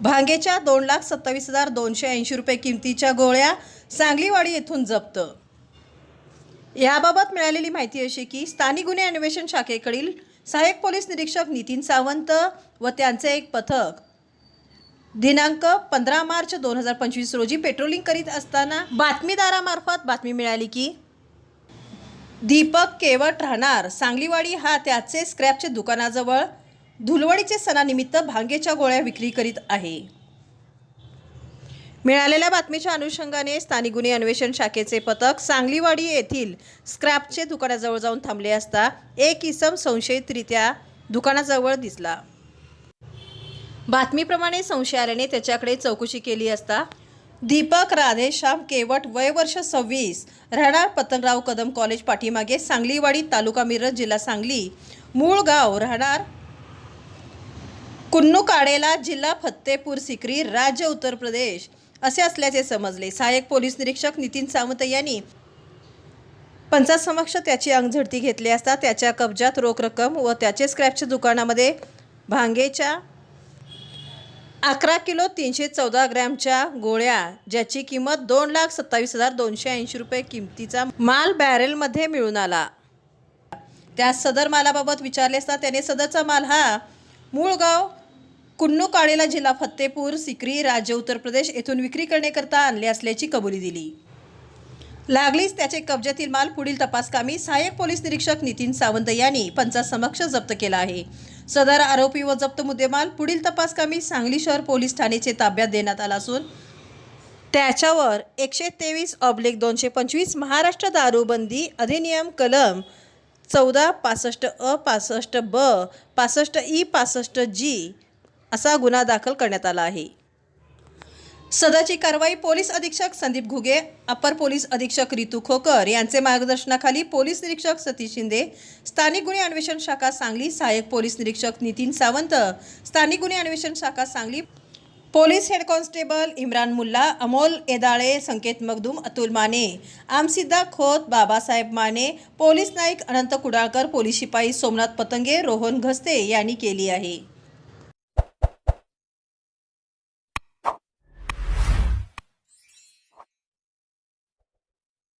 भांगेच्या दोन लाख सत्तावीस हजार दोनशे ऐंशी रुपये किमतीच्या गोळ्या सांगलीवाडी येथून जप्त. याबाबत मिळालेली माहिती अशी की स्थानिक गुन्हे अन्वेषण शाखेकडील सहाय्यक पोलीस निरीक्षक नितीन सावंत व त्यांचे एक पथक दिनांक पंधरा मार्च दोन हजार पंचवीस रोजी पेट्रोलिंग करीत असताना बातमीदारामार्फत बातमी मिळाली की दीपक केवट राहणार सांगलीवाडी हा त्याचे स्क्रॅपचे दुकानाजवळ धुलवडीचे सणानिमित्त भांगेच्या गोळ्या विक्री करीत आहे. मिळालेल्या बातमीच्या अनुषंगाने स्थानिक गुन्हे अन्वेषण शाखेचे पथक सांगलीवाडी येथील स्क्रॅपचे दुकानाजवळ जाऊन थांबले असता एक इसम संशयितरित्या दुकानाजवळ दिसला. बातमीप्रमाणे संशय आल्याने त्याच्याकडे चौकशी केली असता दीपक राधेश्याम केवट वय वर्ष सव्वीस राहणार पतंगराव कदम कॉलेज पाठीमागे सांगलीवाडी तालुका मिरज जिल्हा सांगली मूळ गाव राहणार कुन्नू काडेला जिल्हा फत्तेपूर सिक्री राज्य उत्तर प्रदेश असे असल्याचे समजले. सहाय्यक पोलीस निरीक्षक नितीन सावंत यांनी पंचासमक्ष त्याची अंगझडती घेतली असता त्याच्या कब्जात रोख रक्कम व त्याचे स्क्रॅपच्या दुकानामध्ये भांगेच्या अकरा किलो तीनशे चौदा ग्रॅमच्या गोळ्या ज्याची किंमत दोन लाख सत्तावीस हजार दोनशे ऐंशी रुपये किमतीचा माल बॅरेलमध्ये मिळून आला. त्या सदर मालाबाबत विचारले असता त्याने सदरचा माल हा मूळ गाव कुन्नू काळेला जिल्हा फत्तेपूर सिक्री राज्य उत्तर प्रदेश येथून विक्री करण्याकरता आणले असल्याची कबुली दिली. लागलीच त्याचे कब्जातील माल पुढील तपासकामी सहाय्यक पोलीस निरीक्षक नितीन सावंत यांनी पंचासमक्ष जप्त केला आहे. सदर आरोपी व जप्त मुद्देमाल पुढील तपासकामी सांगली शहर पोलीस ठाणेचे ताब्यात देण्यात आला असून त्याच्यावर एकशे तेवीस ऑब्लिक दोनशे पंचवीस महाराष्ट्र दारूबंदी अधिनियम कलम चौदा पासष्ट अ पासष्ट ब पासष्ट ई पासष्ट जी असा गुन्हा दाखल करण्यात आला आहे. सदाची कारवाई पोलीस अधीक्षक संदीप घुगे अपर पोलीस अधीक्षक रितू खोकर यांचे मार्गदर्शनाखाली पोलीस निरीक्षक सतीश शिंदे स्थानिक गुन्हे अन्वेषण शाखा सांगली सहाय्यक पोलीस निरीक्षक नितीन सावंत स्थानिक गुन्हे अन्वेषण शाखा Sangli police head constable Imran Mulla Amol Edale Sanket Magdum Atul Mane Amsiddha Khot Babasaheb Mane police Naik Anant Kudalkar police शिपाई सोमनाथ पतंगे रोहन घस्ते यांनी केली आहे.